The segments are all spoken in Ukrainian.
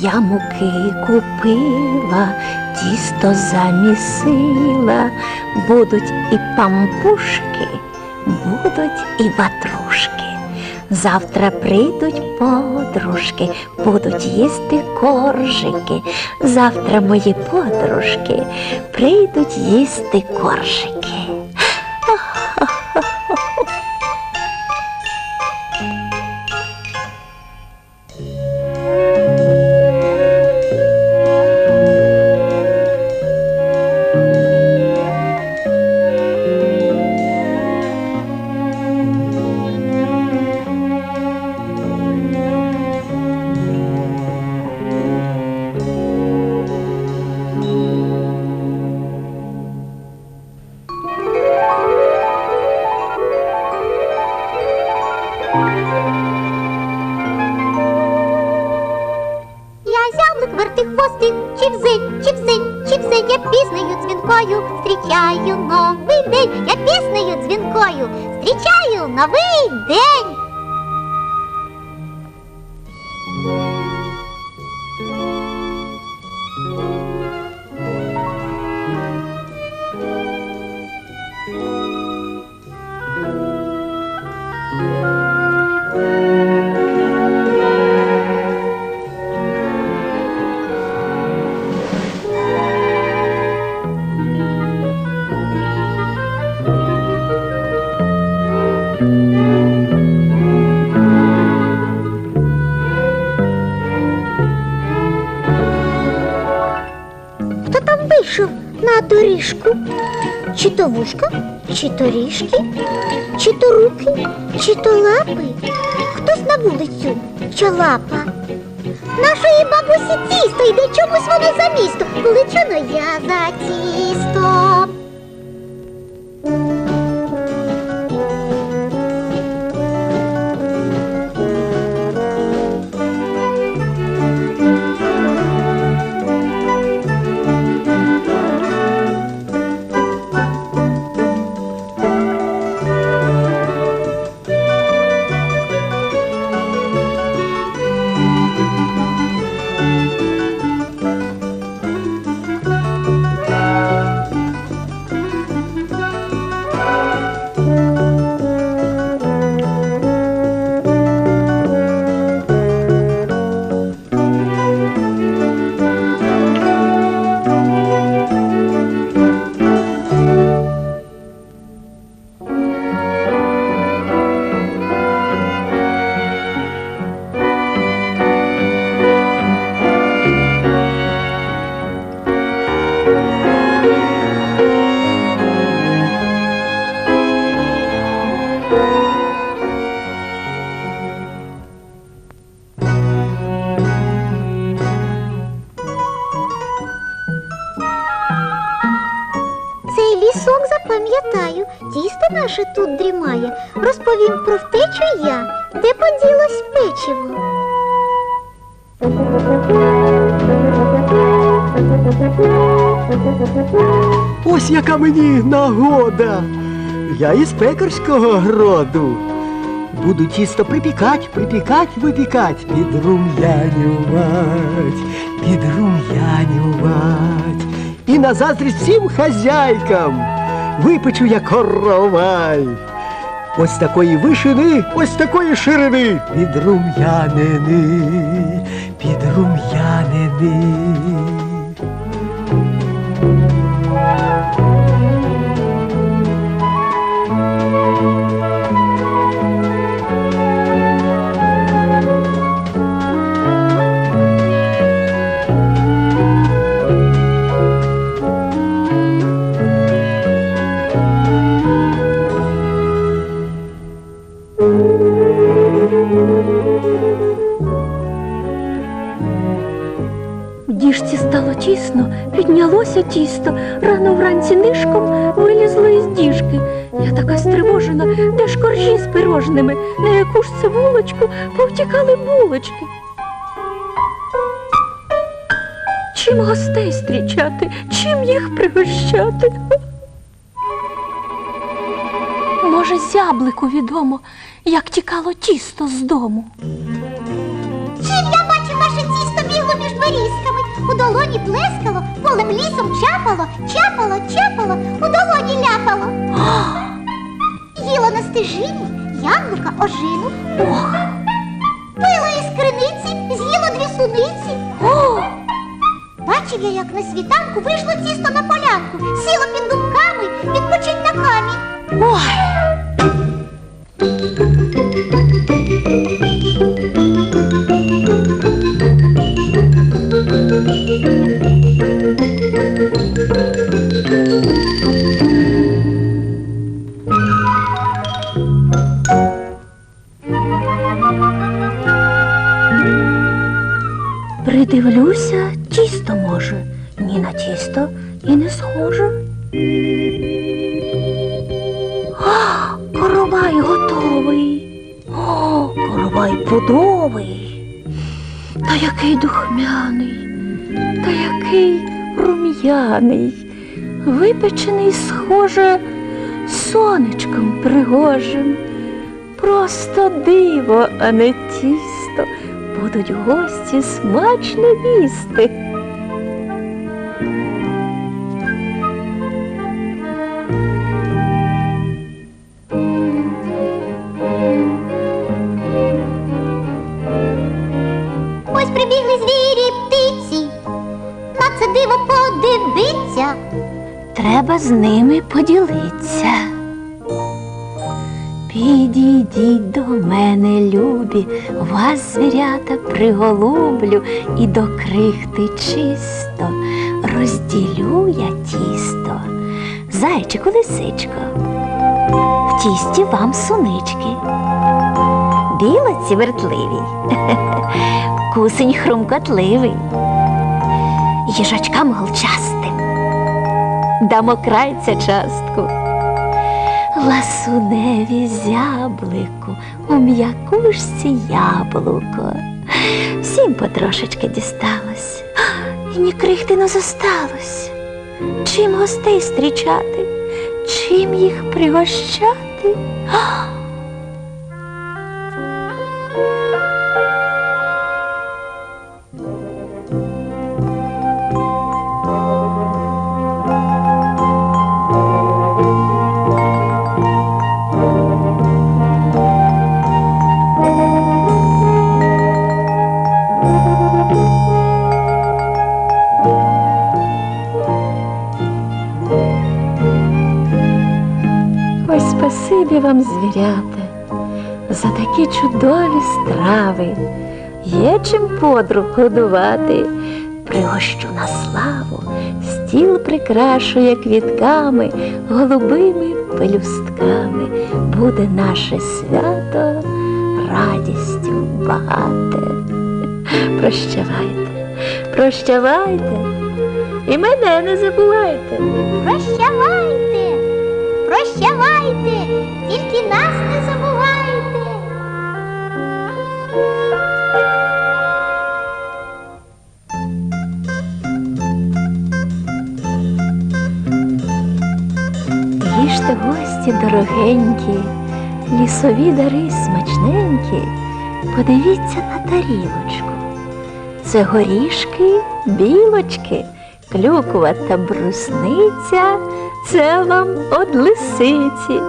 Я муки купила, тісто замісила, будуть і пампушки, будуть і ватрушки. Завтра прийдуть подружки, будуть їсти коржики. Завтра мої подружки прийдуть їсти коржики. Чівзень, чівзень, я піснею дзвінкою зустрічаю новий день. Я піснею дзвінкою зустрічаю новий день. Доріжку? Чи то вушка, чи то ріжки, чи то руки, чи то лапи? Хтось на вулицю, що лапа. Нашої бабусі тісто йде чомусь воно за місто. Личено я за тісто. Тісто наше тут дрімає. Розповім про втечу я, де поділось печиво. Ось яка мені нагода. Я із пекарського гроду. Буду тісто припікать, припікать, випікать, підрум'янювать, підрум'янювать. І на заздрість всім хазяйкам випечу я коровай. Ось такої вишини, ось такої ширини. Підрум'янини, підрум'янини. Діжці стало тісно, піднялося тісто, рано вранці нишком вилізло із діжки. Я така стривожена, де ж коржі з пирожними, на яку ж це вулочку повтікали булочки. Чим гостей зустрічати, чим їх пригощати? Може, зяблику відомо, як тікало тісто з дому. Чим я бачу ваше тісто бігло між доріжками, у долоні плескало, полем лісом чапало, чапало, чапало, у долоні ляпало. Їло на стежині, яблука, ожину. Ох, Пило із криниці, з'їло дві суниці. Бачив я, як на світанку вийшло тісто на полянку, сіло під думками, відпочить на камінь. ой. Придивлюся, тісто може, ні на тісто і не схоже. А, коровай готовий. О, коровай пудовий. Та який духмяний, та який рум'яний, випечений, схоже, сонечком пригожим. Просто диво, а не тісто. Будуть гості смачно їсти. Ось прибігли звірі птиці, на це диво подивиться. Треба з ними поділитися. Підійдіть до мене, любі, вас звірята приголублю і до крихти чисто розділю я тісто. Зайчику, лисичко, в тісті вам сунички. Білоці вертливі, кусень хрумкотливий, їжачкам голчастим дамо крайця частку. Ласуневі зяблику, у м'якушці яблуко. Всім потрошечки дісталось, і ні крихти не зосталось. Чим гостей зустрічати, чим їх пригощати? Вам, за такі чудові страви. Є чим подруг годувати. Пригощу на славу, стіл прикрашує квітками, голубими пелюстками. Буде наше свято радістю багате. Прощавайте, прощавайте і мене не забувайте. Прощавайте, прощавайте, тільки нас не забувайте. Їжте гості дорогенькі, лісові дари смачненькі, подивіться на тарілочку. Це горішки, білочки, клюква та брусниця, це вам од лисиці,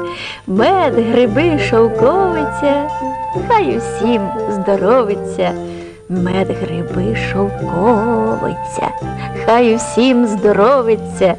мед, гриби, шовковиця, хай усім здоровиться. Мед, гриби, шовковиця, хай усім здоровиться.